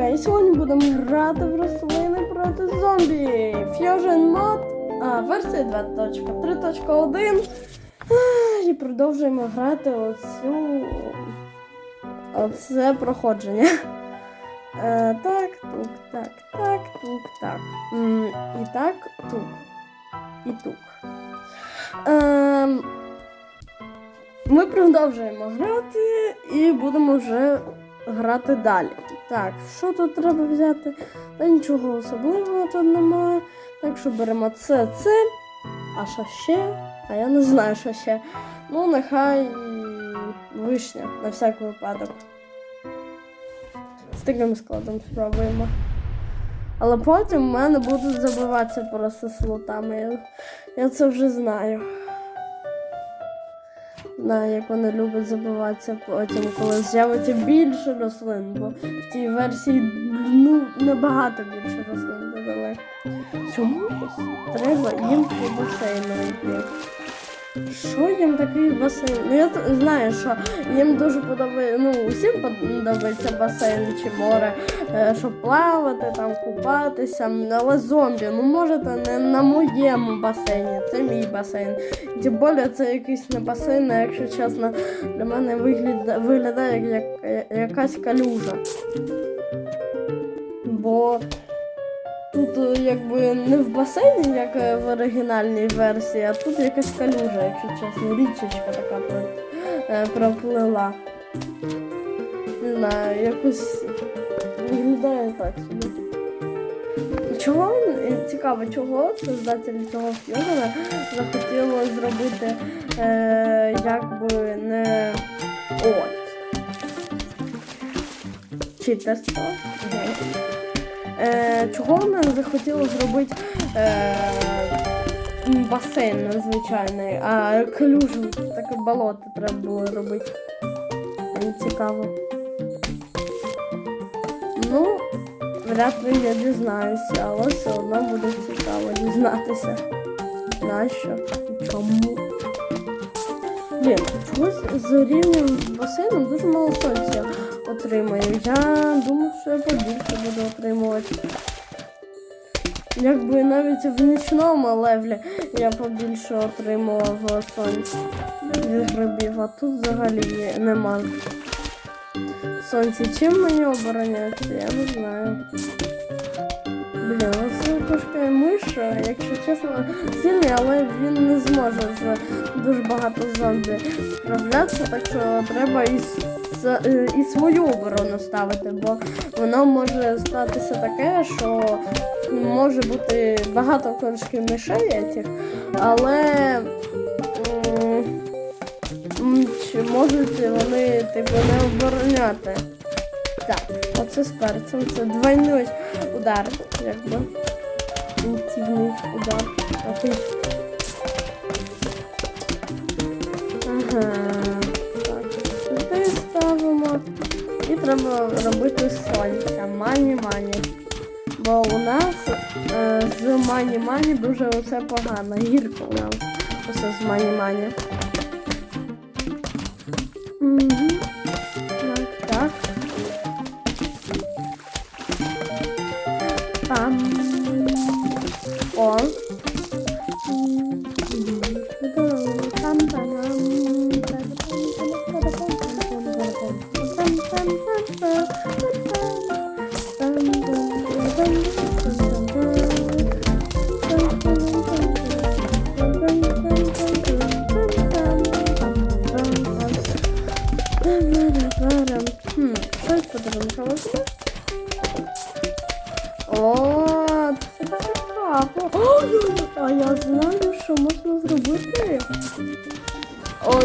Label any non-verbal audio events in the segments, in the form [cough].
І сьогодні будемо грати в рослини проти зомбі. Fusion Mod, а, версія 2.3.1. А, І продовжуємо грати оцю. Оце проходження. Е, так, тук, так, так, тук, так. І так, тук. І тук. Ем, ми продовжуємо грати і будемо вже грати далі. Так, що тут треба взяти? Та нічого особливого тут немає. Так що беремо це, це. А що ще? А я не знаю, що ще. Ну, нехай вишня на всякий випадок. З таким складом спробуємо. Але потім в мене будуть забиватися просто слотами. Я, я це вже знаю. Знаю, як вони люблять забиватися потім, коли з'явиться більше рослин, бо в тій версії ну, набагато більше рослин додали. Чому треба їм по басейну йти? Що їм такий басейн? Ну я знаю, що їм дуже подобається, ну усім подобається басейн чи море, е, щоб плавати, там купатися, але зомбі, ну можете не на моєму басейні, це мій басейн. Тим більше це якийсь не басейн, а якщо чесно, для мене виглядає, виглядає як, як якась калюжа. Бо тут е, якби не в басейні, як е, в оригінальній версії, а тут якась калюжа, якщо чесно, річечка така е, проплила. Не знаю, якось виглядає так собі. Чого цікаво, чого создателі цього фьюзера захотіли зробити е, якби не о. Читерство. Е, чого вони захотіли зробити е, басейн незвичайний, а калюжу, таке болото треба було робити. Мені цікаво. Ну, вряд ли я дізнаюся, але все одно буде цікаво дізнатися. Нащо? Чому? Блін, чогось з рівнем басейном дуже мало сонця отримаю. Я думав, що я побільше буду отримувати. Якби навіть в нічному левлі я побільше отримував сонця від грибів, а тут взагалі нема сонця. Чим мені оборонятися, я не знаю. Блін, оце трошки миша, якщо чесно, сильний, але він не зможе з дуже багато зомбі справлятися, так що треба і, і свою оборону ставити, бо воно може статися таке, що може бути багато трошки мишей этих, але чи можуть вони типу не обороняти. Так, оце з перцем, це двойний удар, якби. Інтимний удар. Треба робити сонця. Мані-мані. Бо у нас е, з мані-мані дуже все погано. Гірко у нас усе з мані-мані. Так, так. Пам. О. Хм, щось подарункове буде? О, це цікаво. О, а я знаю, що можна зробити. Ось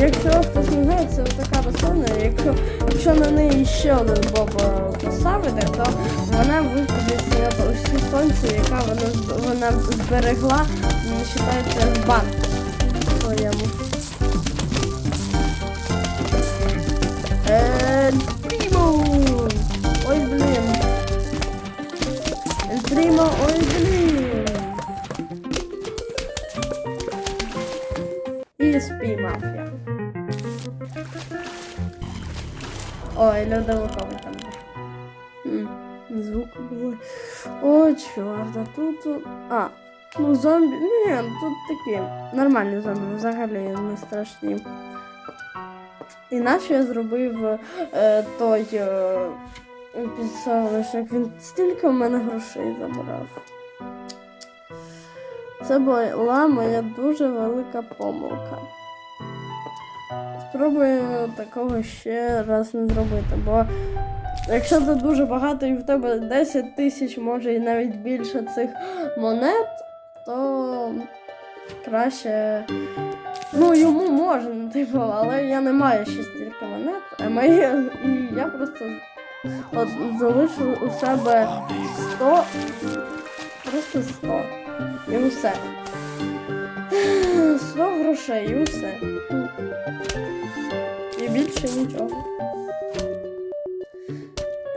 Якщо хтось не знає, це така рослина, якщо, якщо на неї ще один боб е, поставити, то вона виходить на усі сонце, яка вона, з- вона зберегла, вважається, в банку Ой, льодовиковий там був. Звук був. О, чорт, а тут. А, ну зомбі. Ні, тут такі нормальні зомбі, взагалі не страшні. Іначе я зробив е, той е, підсолнечник. Він стільки в мене грошей забрав. Це була моя дуже велика помилка. Спробую такого ще раз не зробити, бо якщо це дуже багато і в тебе 10 тисяч, може і навіть більше цих монет, то краще. Ну, йому можна, типу, але я не маю ще стільки монет, а мої, і я просто от, залишу у себе 100, просто 100. І усе. 100 грошей і усе. І більше нічого.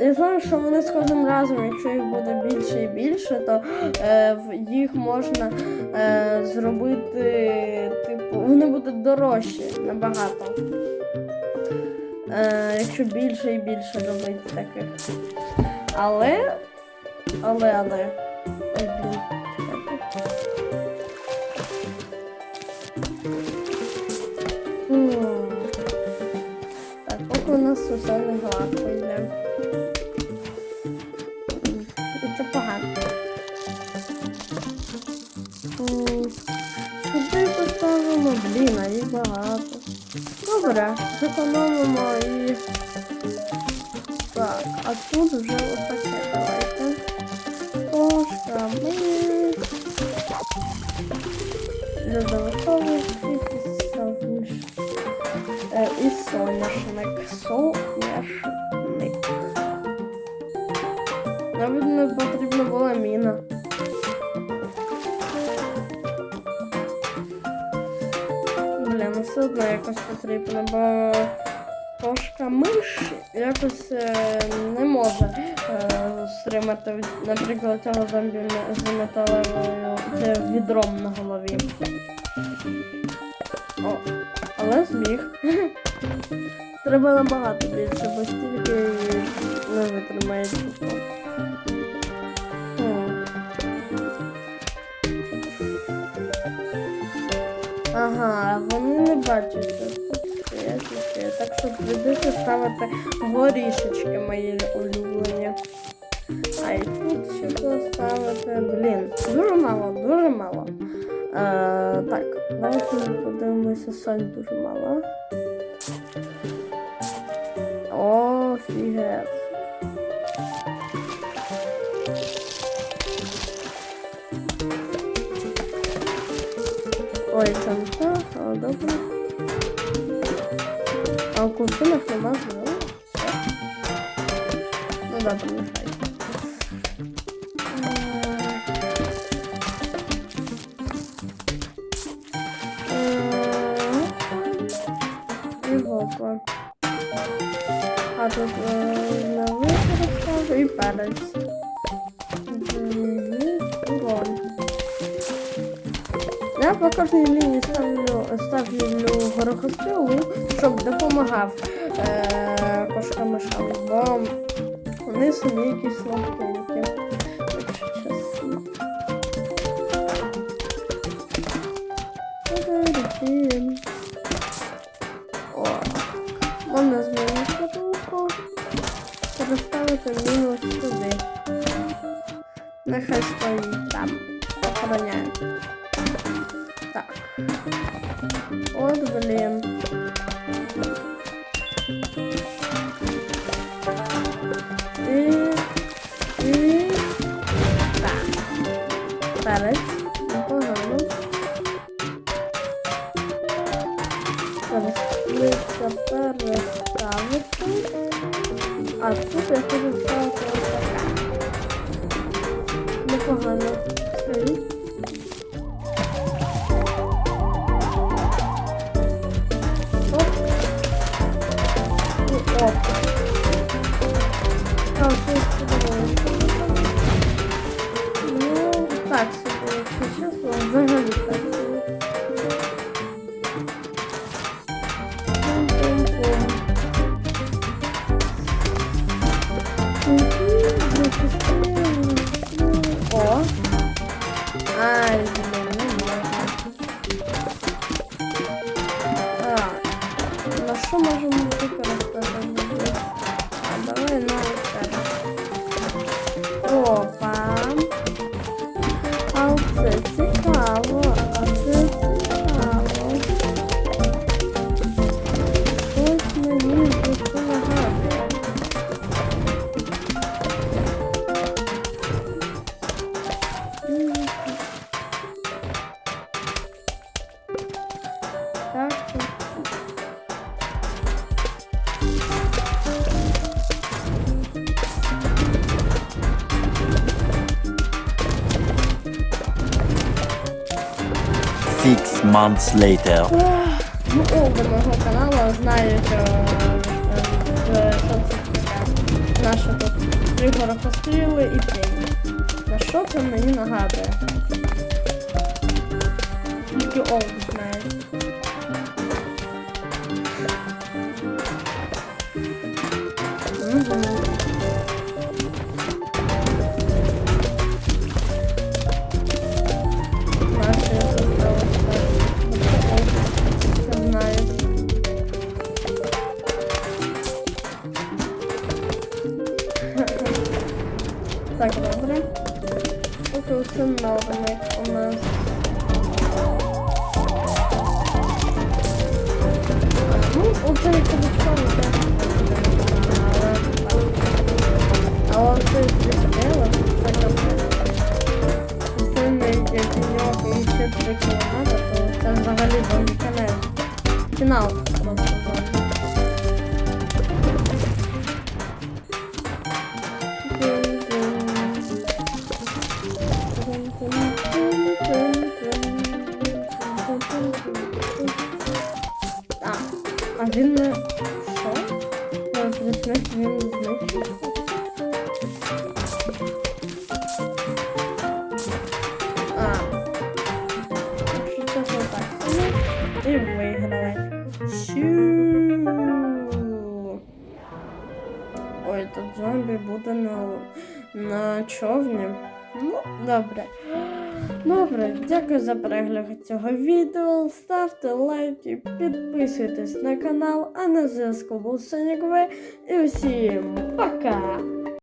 Я знаю, що вони з кожним разом, якщо їх буде більше і більше, то е, їх можна е, зробити, типу, вони будуть дорожчі набагато. Е, якщо більше і більше робити таких. Але. Але, але. Ой, блін, у нас усе не гладко йде. І це погано. Сюди поставимо, блін, а їх багато. Добре, зекономимо і. Так, а тут вже отаке давайте. Кошка, миш. Льодовиковий підсовніш. Е, і Одно якось потрібно, бо кошка миш якось е, не може е, стримати, наприклад, цього зомбі з металевою це відром на голові. О, але зміг. [laughs] Треба набагато більше, бо стільки не витримає чутко. Ага, вони не бачать. Так що прийдеться ставити горішечки мої улюблені. А і тут ще поставити. Блін, дуже мало, дуже мало. Е, так, давайте подивимося, соль дуже мало. Офігеть. Ой, там что, але добре. А у кувшинах нема знову. Ну добре, нехай. По кожній лінії ставлю, ставлю горохострілу, щоб допомагав е, кошкам-мишам, бо вони самі якісь слабкенькі. О, можна змінити руку, переставити мінус сюди. Нехай стоїть там, охороняє. От, блін. Перець, непогано. Переслиться переставити. А тут я хочу ставити. Непогано. Стоїть. Months later. Ну, оба моего канала знають, е, в таке. Наше тут Ігора постріли і прийняли. На що це мені нагадує? Тільки Олд знає. Так, добре. Поки усе норми у нас. Ну, оце не кабачком, так. Але так. Але все зрозуміло, це капець. Це не як у нього і ще три кілометри, то це взагалі зомбі кінець. Фінал просто зомбі. А, буде на, на човні. Ну, добре. Добре, дякую за перегляд цього відео. Ставте лайки, підписуйтесь на канал, а на зв'язку був Сонік В. І усім пока!